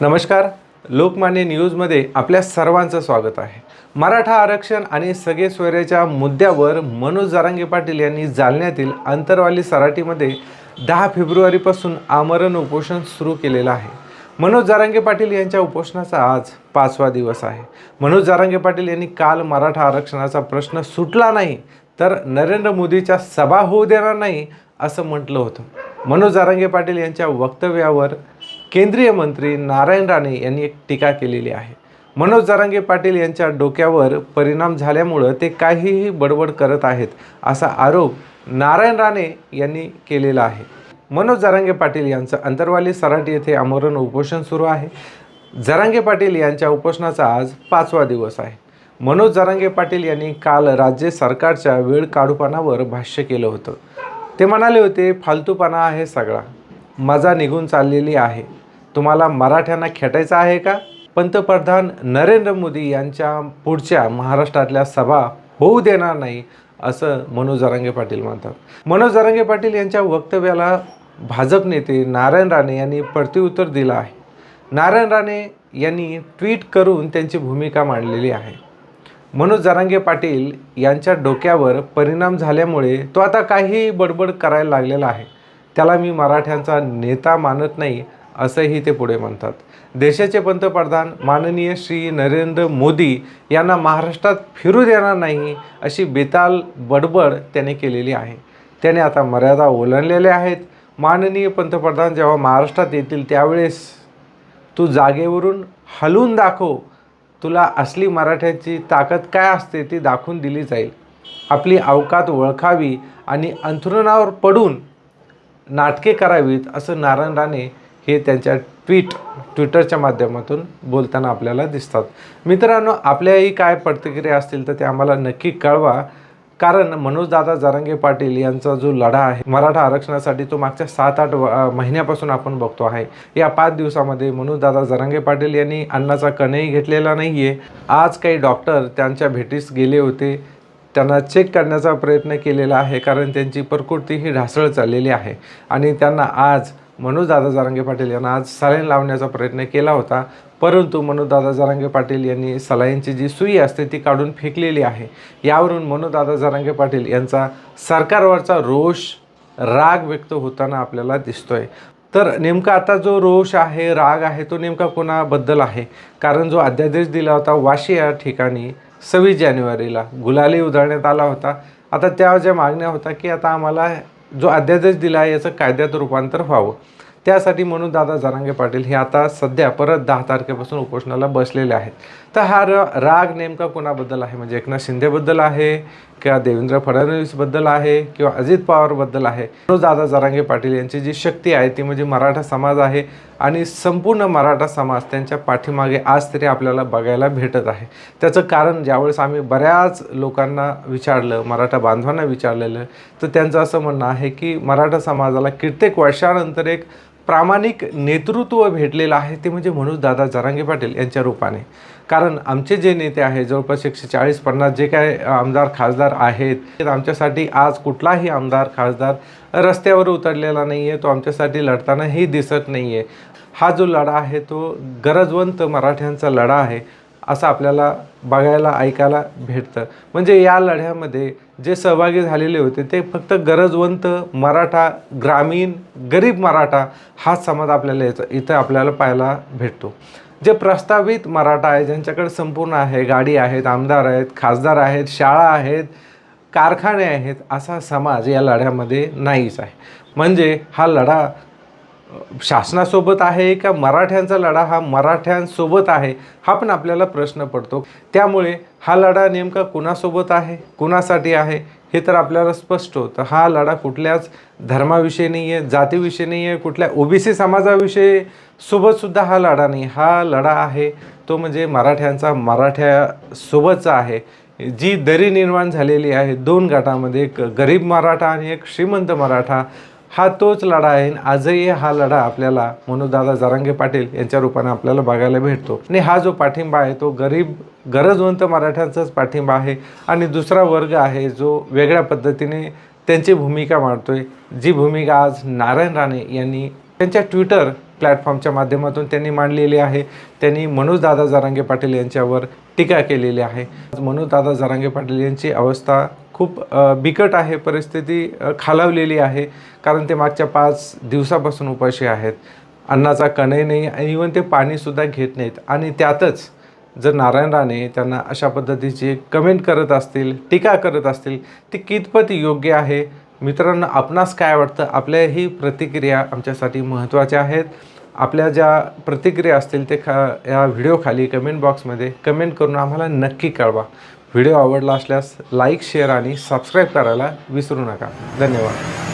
नमस्कार. लोकमान्य न्यूजमध्ये आपल्या सर्वांचं स्वागत आहे. मराठा आरक्षण आणि सगळे सोयऱ्याच्या मुद्द्यावर मनोज जारांगे पाटील यांनी जालन्यातील अंतरवाली सराटीमध्ये दहा फेब्रुवारीपासून आमरण उपोषण सुरू केलेलं आहे. मनोज जारांगे पाटील यांच्या उपोषणाचा आज पाचवा दिवस आहे. मनोज जारांगे पाटील यांनी काल मराठा आरक्षणाचा प्रश्न सुटला नाही तर नरेंद्र मोदीच्या सभा होऊ देणार नाही असं म्हटलं होतं. मनोज जारांगे पाटील यांच्या वक्तव्यावर केंद्रीय मंत्री नारायण राणे यांनी एक टीका केलेली आहे. मनोज जारांगे पाटील यांच्या डोक्यावर परिणाम झाल्यामुळं ते काहीही बडबड करत आहेत असा आरोप नारायण राणे यांनी केलेला आहे. मनोज जारांगे पाटील यांचं अंतरवाली सराटी येथे आमरण उपोषण सुरू आहे. जरांगे पाटील यांच्या उपोषणाचा आज पाचवा दिवस आहे. मनोज जरांगे पाटील यांनी काल राज्य सरकारच्या वेळ काढूपणावर भाष्य केलं होतं. ते म्हणाले होते फालतूपणा आहे सगळा. मजा निघून चाललेली आहे. तुम्हाला मराठ्यांना खेटायचं आहे का? पंतप्रधान नरेंद्र मोदी यांच्या पुढच्या महाराष्ट्रातल्या सभा होऊ देणार नाही असं मनोज जरांगे पाटील म्हणतात. मनोज जरांगे पाटील यांच्या वक्तव्याला भाजप नेते नारायण राणे यांनी प्रत्युत्तर दिलं आहे. नारायण राणे यांनी ट्विट करून त्यांची भूमिका मांडलेली आहे. मनोज जरांगे पाटील यांच्या डोक्यावर परिणाम झाल्यामुळे तो आता काही बडबड करायला लागलेला आहे. त्याला मी मराठ्यांचा नेता मानत नाही असंही ते पुढे म्हणतात. देशाचे पंतप्रधान माननीय श्री नरेंद्र मोदी यांना महाराष्ट्रात फिरू देणार नाही अशी बेताल बडबड त्याने केलेली आहे. त्याने आता मर्यादा ओलांडलेल्या आहेत. माननीय पंतप्रधान जेव्हा महाराष्ट्रात येतील त्यावेळेस तू जागेवरून हलवून दाखव. तुला असली मराठ्याची ताकद काय असते ती दाखवून दिली जाईल. आपली अवकात ओळखावी आणि अंथरुणावर पडून नाटके करावीत असं नारायण राणे हे त्यांच्या ट्विट ट्विटरच्या माध्यमातून बोलताना आपल्याला दिसतात. मित्रांनो आपल्याही काय प्रतिक्रिया असतील तर ते आम्हाला नक्की कळवा. कारण मनोजदादा जरंगे पाटील यांचा जो लढा आहे मराठा आरक्षणासाठी तो मागच्या सात आठ महिन्यापासून आपण बघतो आहे. या पाच दिवसामध्ये मनोजदादा जरंगे पाटील यांनी अन्नाचा कणही घेतलेला नाही आहे आज काही डॉक्टर त्यांच्या भेटीस गेले होते. त्यांना चेक करण्याचा प्रयत्न केलेला आहे कारण त्यांची प्रकृती ही ढासळ चाललेली आहे. आणि त्यांना आज मनोजदादा जारांगे पाटील यांना आज सलाईन लावण्याचा प्रयत्न केला होता. परंतु मनोजदादा जारांगे पाटील यांनी सलाईनची जी सुई असते ती काढून फेकलेली आहे. यावरून मनोजदादा जारांगे पाटील यांचा सरकारवरचा रोष राग व्यक्त होताना आपल्याला दिसतोय. तर नेमका आता जो रोष आहे राग आहे तो नेमका कोणाबद्दल आहे? कारण जो अध्यादेश दिला होता वाशी या ठिकाणी सव्वीस जानेवारीला गुलाली उधळण्यात आला होता. आता त्या ज्या मागण्या होत्या की आता आम्हाला जो अध्यादेश दिला आहे याचं कायद्यात रूपांतर व्हावं. त्यासाठी म्हणून दादा जरांगे पाटील हे आता सध्या परत दहा तारखेपासून उपोषणाला बसलेले आहेत. तर हा र राग नेमका कोणाबद्दल आहे? म्हणजे एकनाथ शिंदेबद्दल आहे किंवा देवेंद्र फडणवीसबद्दल आहे किंवा अजित पवारबद्दल आहे? म्हणून दादा जरांगे पाटील यांची जी शक्ती आहे ती म्हणजे मराठा समाज आहे. आणि संपूर्ण मराठा समाज त्यांच्या पाठीमागे आज तरी आपल्याला बघायला भेटत आहे. त्याचं कारण ज्यावेळेस आम्ही बऱ्याच लोकांना विचारलं मराठा बांधवांना विचारलेलं तर त्यांचं असं म्हणणं आहे की मराठा समाजाला कित्येक वर्षानंतर एक प्रामाणिक नेतृत्व भेटलेलं आहे ते म्हणजे मनोज दादा जरांगे पाटील यांच्या रूपाने. कारण आमचे जे नेते आहेत जवळपास एकशे चाळीस पन्नास जे काय आमदार खासदार आहेत आमच्यासाठी आज कुठलाही आमदार खासदार रस्त्यावर उतरलेला नाही आहे तो आमच्यासाठी लढतानाही दिसत नाही आहे हा जो लढा आहे तो गरजवंत मराठ्यांचा लढा आहे. असं आपल्याला बघायला ऐकायला भेटतं. म्हणजे या लढ्यामध्ये जे सहभागी झालेले होते ते फक्त गरजवंत मराठा ग्रामीण गरीब मराठा हा समाज आपल्याला याचा इथं आपल्याला पाहायला भेटतो. जे प्रस्तावित मराठा आहे ज्यांच्याकडे संपूर्ण आहे गाडी आहेत आमदार आहेत खासदार आहेत शाळा आहेत कारखाने आहेत असा समाज या लढ्यामध्ये नाहीच आहे. म्हणजे हा लढा शासनासोबत आहे का मराठ्यांचा लढा हा मराठ्यांसोबत आहे हा पण आपल्याला प्रश्न पडतो. त्यामुळे हा लढा नेमका कुणासोबत आहे कुणासाठी आहे हे तर आपल्याला स्पष्ट होतं. हा लढा कुठल्याच धर्माविषयी नाही आहे जातीविषयी नाही आहे कुठल्या ओबीसी समाजाविषयी सोबतसुद्धा हा लढा नाही. हा लढा आहे तो म्हणजे मराठ्यांचा मराठ्यासोबतचा आहे. जी दरी निर्माण झालेली आहे दोन गटामध्ये एक गरीब मराठा आणि एक श्रीमंत मराठा. हा तोच लढा आहे आजही हा लढा आपल्याला दादा जरांगे पाटील यांच्या रूपाने आपल्याला बघायला भेटतो. आणि हा जो पाठिंबा आहे तो गरीब गरजवंत मराठ्यांचाच पाठिंबा आहे आणि दुसरा वर्ग आहे जो वेगळ्या पद्धतीने त्यांची भूमिका मांडतोय. जी भूमिका आज नारायण राणे यांनी त्यांच्या ट्विटर प्लॅटफॉर्मच्या माध्यमातून त्यांनी मांडलेली आहे. त्यांनी मनोजदादा जरांगे पाटील यांच्यावर टीका केलेली आहे. मनोजदादा जरांगे पाटील यांची अवस्था खूप बिकट आहे परिस्थिती खालावलेली आहे. कारण ते मागच्या पाच दिवसापासून उपाशी आहेत. अन्नाचा कणही नाही आणि इवन ते पाणीसुद्धा घेत नाहीत. आणि त्यातच जर नारायण राणे त्यांना अशा पद्धतीची कमेंट करत असतील टीका करत असतील ती कितपत योग्य आहे? मित्रांनो आपणास काय वाटतं? आपल्या ही प्रतिक्रिया आमच्यासाठी महत्त्वाच्या आहेत. आपल्या ज्या प्रतिक्रिया असतील ते खा या व्हिडिओखाली कमेंट बॉक्समध्ये कमेंट करून आम्हाला नक्की कळवा. व्हिडिओ आवडला असल्यास लाईक शेअर आणि सबस्क्राईब करायला विसरू नका. धन्यवाद.